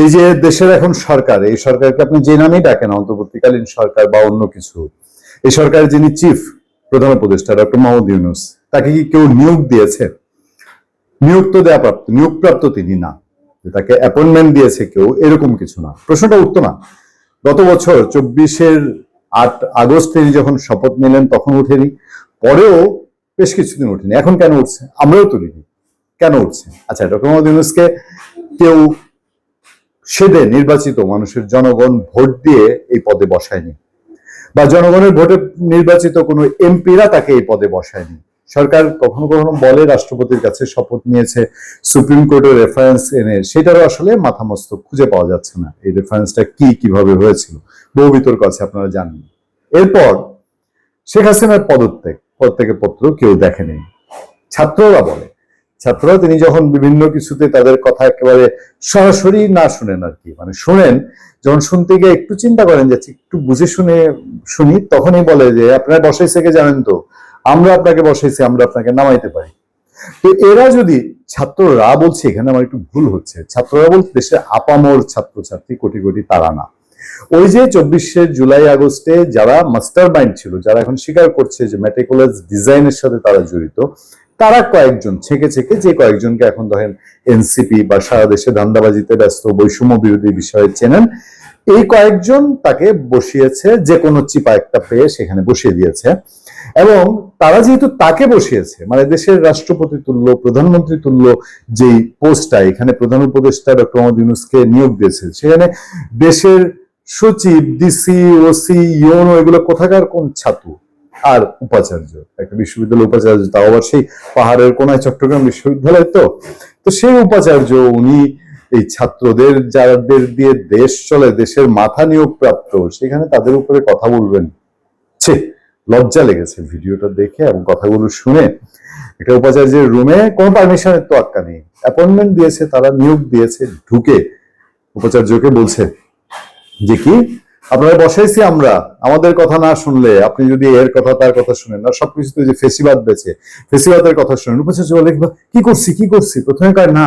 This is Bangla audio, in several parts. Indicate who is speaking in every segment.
Speaker 1: এই যে দেশের এখন সরকার, এই সরকারকে আপনি যে নামেই ডাকেন, অন্তর্বর্তীকালীন সরকার বা অন্য কিছু, এই সরকারের যিনি চিফ প্রধান উপদেষ্টা ডক্টর মাহমুদ ইউনুস, তাকে কি কেউ নিয়োগ দিয়েছে? নিয়োগ তো দেয়া প্রাপ্ত নিয়োগপ্রাপ্ত তিনি না। তাকে অ্যাপয়েন্টমেন্ট দিয়েছে কেউ, এরকম কিছু না। প্রশ্নটা উঠতো না। গত বছর চব্বিশের আট আগস্ট তিনি যখন শপথ নিলেন, তখন উঠেনি পরেও বেশ কিছুদিন উঠেনি এখন কেন উঠছে? আমরাও তুলিনি। কেন উঠছে? আচ্ছা ডক্টর মোহাম্মদ ইউনুসকে কেউ সেদে নির্বাচিত মানুষের জনগণ ভোট দিয়ে এই পদে বসায়নি। বা জনগণের ভোটে নির্বাচিত কোনো এমপিরা তাকে এই পদে বসায়নি। সরকার কখনো কখনো বলে, রাষ্ট্রপতির কাছে শপথ নিয়েছে, সুপ্রিম কোর্টের রেফারেন্স এনে। সেটারও আসলে মাথা মস্তক খুঁজে পাওয়া যাচ্ছে না। এই রেফারেন্সটা কি, কীভাবে হয়েছিল, বহু বিতর্ক আছে, আপনারা জানেন। এরপর শেখ হাসিনার পদত্যাগ, পদত্যাগের পত্র কেউ দেখেনি। ছাত্ররা বলে ছাত্ররা তিনি যখন বিভিন্ন কিছুতে তাদের কথা একেবারে সরাসরি না শুনেন আর কি মানে শুনেন, যখন শুনতে গিয়ে একটু চিন্তা করেন যে একটু বুঝে শুনে শুনি, তখনই বলে যে আপনারা বসাইছে কে জানেন তো? আমরা আপনাকে বসাইছি, আমরা আপনাকে নামাইতে পারি। তো এরা যদি, ছাত্ররা বলছে, এখানে আমার একটু ভুল হচ্ছে, ছাত্ররা বলতে দেশের আপামর ছাত্রছাত্রী কোটি কোটি তারা না। ওই যে চব্বিশে জুলাই, আগস্টে যারা মাস্টার মাইন্ড ছিল, যারা এখন স্বীকার করছে যে মেটিকুলাস ডিজাইনের সাথে তারা জড়িত তারা কয়েকজন, ছেকে ছেকে যে কয়েকজনকে এখন ধরেন এনসিপি বা সারা দেশে ধান্দাবাজিতে ব্যস্ত বৈষম্য বিরোধী বিষয়ে চেনেন, এই কয়েকজন তাকে বসিয়েছে, যে কোনো চিপা একটা পেয়ে সেখানে বসিয়ে দিয়েছে। এবং তারা যেহেতু তাকে বসিয়েছে মানে দেশের রাষ্ট্রপতি তুল্য, প্রধানমন্ত্রী তুল্য যেই পোস্টটা, এখানে প্রধান উপদেষ্টা ডক্টর মোহাম্মদ ইউনুসকে নিয়োগ দিয়েছে, সেখানে দেশের সচিব, ডিসি, ওসি ইউনো এগুলো কোথাকার কোন ছাত্র? আর উপাচার্য, একটা বিশ্ববিদ্যালয় উপাচার্য, তাও আবার সেই পাহাড়ের কোনায় চট্টগ্রাম বিশ্ববিদ্যালয় তো। তো সেই উপাচার্য, উনি এই ছাত্রদের, যাদের দিয়ে দেশ চলে, দেশের মাথা নিয়োগ প্রাপ্ত, সেখানে তাদের উপরে কথা বলবেন। ছে, লজ্জা লেগেছে ভিডিওটা দেখে এবং কথাগুলো শুনে। একটা উপাচার্যের রুমে কোনো পারমিশনের তো আক্কা নেই। অ্যাপয়েন্টমেন্ট দিয়েছে, তারা নিয়োগ দিয়েছে, ঢুকে উপাচার্যকে বলছে যে কি আপনারা বসাইছি আমরা। আমাদের কথা না শুনলে, আপনি যদি এর কথা, তার কথা শুনেন। না সবকিছুতে যে ফেসিবাদ বেছে ফেসিবাদের কথা শুনেন উপাচার্য বলে, কি করছি কি করছি? প্রথমে কয়, না।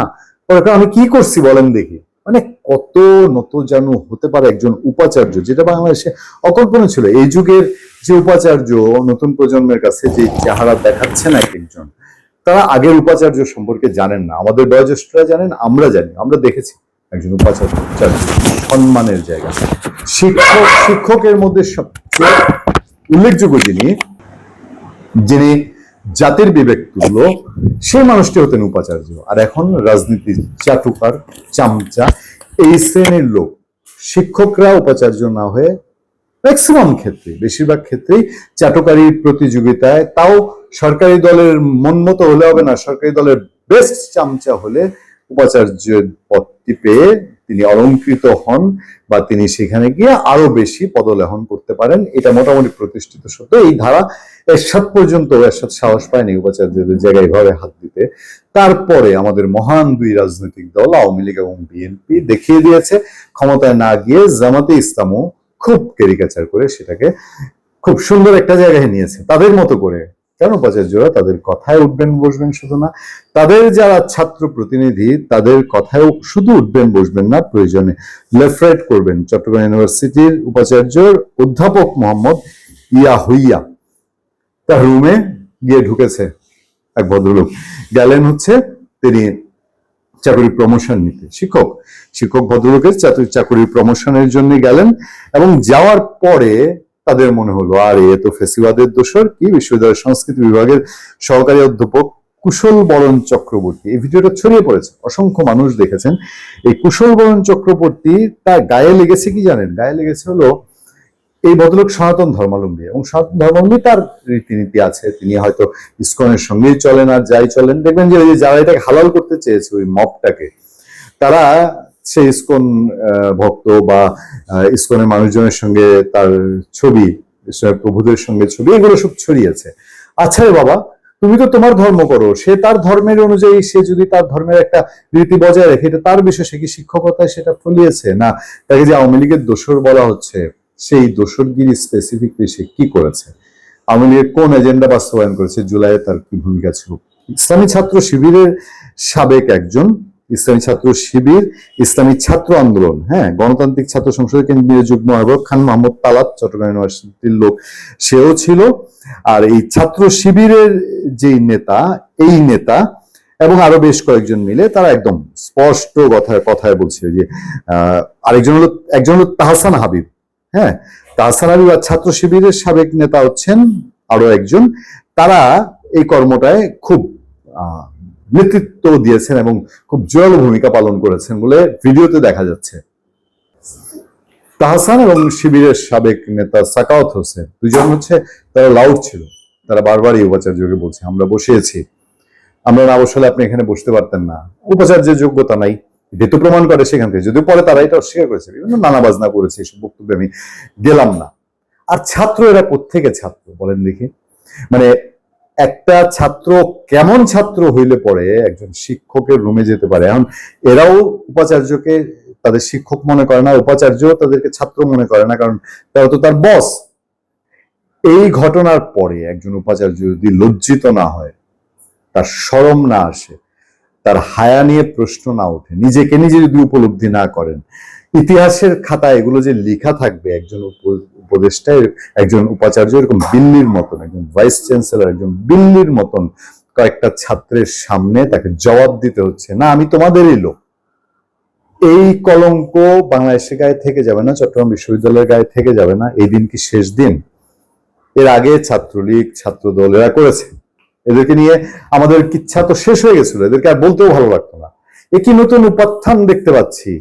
Speaker 1: পরে আমি কি করছি বলেন দেখি। মানে কত নত জানু হতে পারে একজন উপাচার্য, যেটা বাংলাদেশে অকল্পনা ছিল। এই যুগের যে উপাচার্য, নতুন প্রজন্মের কাছে যে চেহারা দেখাচ্ছে না এক একজন, তারা আগের উপাচার্য সম্পর্কে জানেন না। আমাদের বয়োজ্যেষ্ঠরা জানেন, আমরা জানি, আমরা দেখেছি। একজন উপাচার্য সম্মানের জায়গা। শিক্ষক, শিক্ষকের মধ্যে সবচেয়ে উল্লেখযোগ্য যিনি যিনি জাতির বিবেক তুল্য, সেই মানুষটি হতেন উপাচার্য। আর এখন রাজনীতির চাটুকার চামচা, এই শ্রেণির লোক। শিক্ষকরা উপাচার্য না হয়ে ম্যাক্সিমাম ক্ষেত্রে বেশিরভাগ ক্ষেত্রেই চাটুকারি প্রতিযোগিতায়, তাও সরকারি দলের মন মতো হলে হবে না, সরকারি দলের বেস্ট চামচা হলে উপাচার্যের পদটি পেয়ে তিনি অলঙ্কৃত হন বা তিনি সেখানে গিয়ে আরও বেশি পদলেহন করতে পারেন। এটা মোটামুটি প্রতিষ্ঠিত সত্য। এই ধারা এরশাদ পর্যন্ত এরশাদ সাহস পায়নি উপাচার্যদের জায়গায় ঘরে হাত দিতে। তারপরে আমাদের মহান দুই রাজনৈতিক দল, আওয়ামী লীগ এবং বিএনপি, দেখিয়ে দিয়েছে ক্ষমতায় না গিয়ে জামাতে ইসলামও খুব ক্যারিকাচার করে সেটাকে খুব সুন্দর একটা জায়গায় নিয়েছে। তাদের মতো করে কেন উপাচার্যরা তাদের কথায় উঠবেন বসবেন শুধু না? তাদের যারা ছাত্র প্রতিনিধি, তাদের কথায় শুধু উঠবেন বসবেন না, প্রয়োজনে লেফট রাইট করবেন চট্টগ্রাম ইউনিভার্সিটির উপাচার্য অধ্যাপক মোহাম্মদ ইয়া হইয়া তার রুমে গিয়ে ঢুকেছে এক ভদ্রলোক। গেলেন হচ্ছে তিনি চাকরি প্রমোশন নিতে। শিক্ষক শিক্ষক ভদ্রলোকের চাকরি চাকরির প্রমোশনের জন্য গেলেন এবং যাওয়ার পরে তাদের মনে হলো, আর এ তো ফেসিবাদের দোষর, কি বিশ্ববিদ্যালয়ের সংস্কৃতি বিভাগের সহকারী অধ্যাপক কুশল বরণ চক্রবর্তী। এই ভিডিওটা ছড়িয়ে পড়েছে, অসংখ্য মানুষ দেখেছেন। এই কুশল বরণ চক্রবর্তী, তার গায়ে লেগেছে কি জানেন? গায়ে লেগেছে হলো এই ভদ্রলোক সনাতন ধর্মাবলম্বী এবং সনাতন ধর্মাবলম্বী তার রীতিনীতি আছে। তিনি হয়তো ইস্কনের সঙ্গেই চলেন আর যাই চলেন। দেখবেন যে যারা এটাকে হালাল করতে চেয়েছে, ওই মপটাকে, তারা সে ইস্কন ভক্ত বা ইস্কনের মানুষজনের সঙ্গে তার ছবি প্রভুদের সঙ্গে ছবি, এগুলো সব ছড়িয়েছে। আচ্ছা রে বাবা, তুমি তো তোমার ধর্ম করো। সে তার ধর্মের অনুযায়ী সে যদি তার ধর্মের একটা রীতি বজায় রেখে তার বিষয়, সে কি শিক্ষকতায় সেটা ফলিয়েছে? না, তাকে যে আওয়ামী লীগের দোষর বলা হচ্ছে, সেই দোসরগিরি স্পেসিফিকলি সে কি করেছে? আওয়ামী লীগের কোন এজেন্ডা বাস্তবায়ন করেছে? জুলাইয়ে তার কি ভূমিকা ছিল? ইসলামী ছাত্র শিবিরের সাবেক একজন ইসলামী ছাত্র শিবির, ইসলামী ছাত্র আন্দোলন হ্যাঁ গণতান্ত্রিক ছাত্র সংসদের কেন্দ্রীয় যুগ্ম আহ্বায়ক খান মোহাম্মদ তালাত, চট্টগ্রাম ইউনিভার্সিটির লোক, সেও ছিল। আর এই ছাত্র শিবিরের যেই নেতা, এই নেতা এবং আরও বেশ কয়েকজন মিলে তারা একদম স্পষ্ট কথায় কথায় বলছে যে আরেকজন হলো, একজন হলো তাহসান হাবিব হ্যাঁ তাহসান হাবিব আর ছাত্র শিবিরের সাবেক নেতা হচ্ছেন আরও একজন। তারা এই কর্মটায় খুব নেতৃত্ব দিয়েছেন এবং খুব জোরালো ভূমিকা পালন করেছেন বলে ভিডিওতে দেখা যাচ্ছে। তাহসান এবং শিবিরের সাবেক নেতা সাকাওয়াত হোসেন দুজন হচ্ছে তারা লাউড ছিল। তারা বারবারই উপাচার্যকে বলছে, আমরা বসেছি আমরা না বসলে আপনি এখানে বসতে পারতেন না। উপাচার্যের যোগ্যতা নাই। এটা তো প্রমাণ করে সেখান থেকে। যদিও পরে তারা এটা অস্বীকার করেছে। বিভিন্ন নানা বাজনা করেছে। এসব বক্তব্যে আমি গেলাম না। আর ছাত্র এরা কোত্থেকে ছাত্র বলেন দেখি। মানে একটা ছাত্র কেমন ছাত্র হইলে পরে একজন শিক্ষকের রুমে যেতে পারে? এখন এরাও উপাচার্যকে তাদের শিক্ষক মনে করে না, উপাচার্য তাদেরকে ছাত্র মনে করে না, কারণ তারা তো তার বস এই ঘটনার পরে একজন উপাচার্য যদি লজ্জিত না হয়, তার শরম না আসে, তার হায়া নিয়ে প্রশ্ন না ওঠে, নিজেকে নিজে যদি উপলব্ধি না করেন, ইতিহাসের খাতা এগুলো যে লেখা থাকবে, একজন উপদেষ্টা একজন উপাচার্য, এরকম বিল্লির মতন, একজন ভাইস চ্যান্সেলর একজন বিল্লির মতন কয়েকটা ছাত্রের সামনে তাকে জবাব দিতে হচ্ছে। না, আমি তোমাদেরই লোক। এই কলঙ্ক বাংলাদেশের গায়ে থেকে যাবে না, চট্টগ্রাম বিশ্ববিদ্যালয়ের গায়ে থেকে যাবে না, এই দিন কি শেষ দিন? এর আগে ছাত্রলীগ, ছাত্রদল এরা করেছে। এদেরকে নিয়ে আমাদের কিচ্ছা তো শেষ হয়ে গেছিল, এদেরকে আর বলতেও ভালো লাগতো না। এ কি নতুন উপাত্থান দেখতে পাচ্ছি?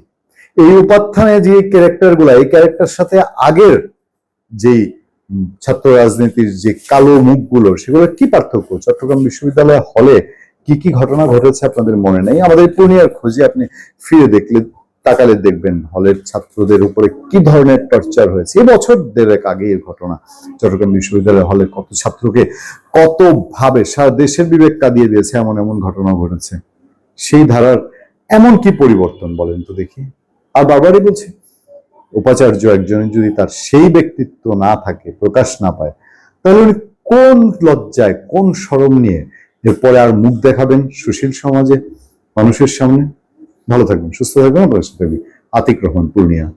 Speaker 1: এই উপাত্থানে যে ক্যারেক্টারগুলা, এই ক্যারেক্টার সাথে আগের যেই ছাত্র রাজনীতির যে কালো মুখগুলো সেগুলো কি পার্থক্য? চট্টগ্রাম বিশ্ববিদ্যালয় হলে কি কি ঘটনা ঘটেছে আপনাদের মনে নেই? আমাদের পূর্ণিয়ার খোঁজে আপনি ফিরে দেখলে, তাকালে দেখবেন হলের ছাত্রদের উপরে কি ধরনের টর্চার হয়েছে। এই বছর দেড়েক আগে এর ঘটনা। চট্টগ্রাম বিশ্ববিদ্যালয় হলে কত ছাত্রকে কত ভাবে সারা দেশের বিবেক কাঁদিয়ে দিয়েছে, এমন এমন ঘটনা ঘটেছে। সেই ধারার এমন কি পরিবর্তন বলেন তো দেখি। আর বারবারই বলছে উপাচার্য একজনের যদি তার সেই ব্যক্তিত্ব না থাকে, প্রকাশ না পায়, তাহলে উনি কোন লজ্জায়, কোন সরম নিয়ে এরপরে আর মুখ দেখাবেন সুশীল সমাজে, মানুষের সামনে? ভালো থাকবেন, সুস্থ থাকবেন আতিক রহমান, পূর্ণিয়া।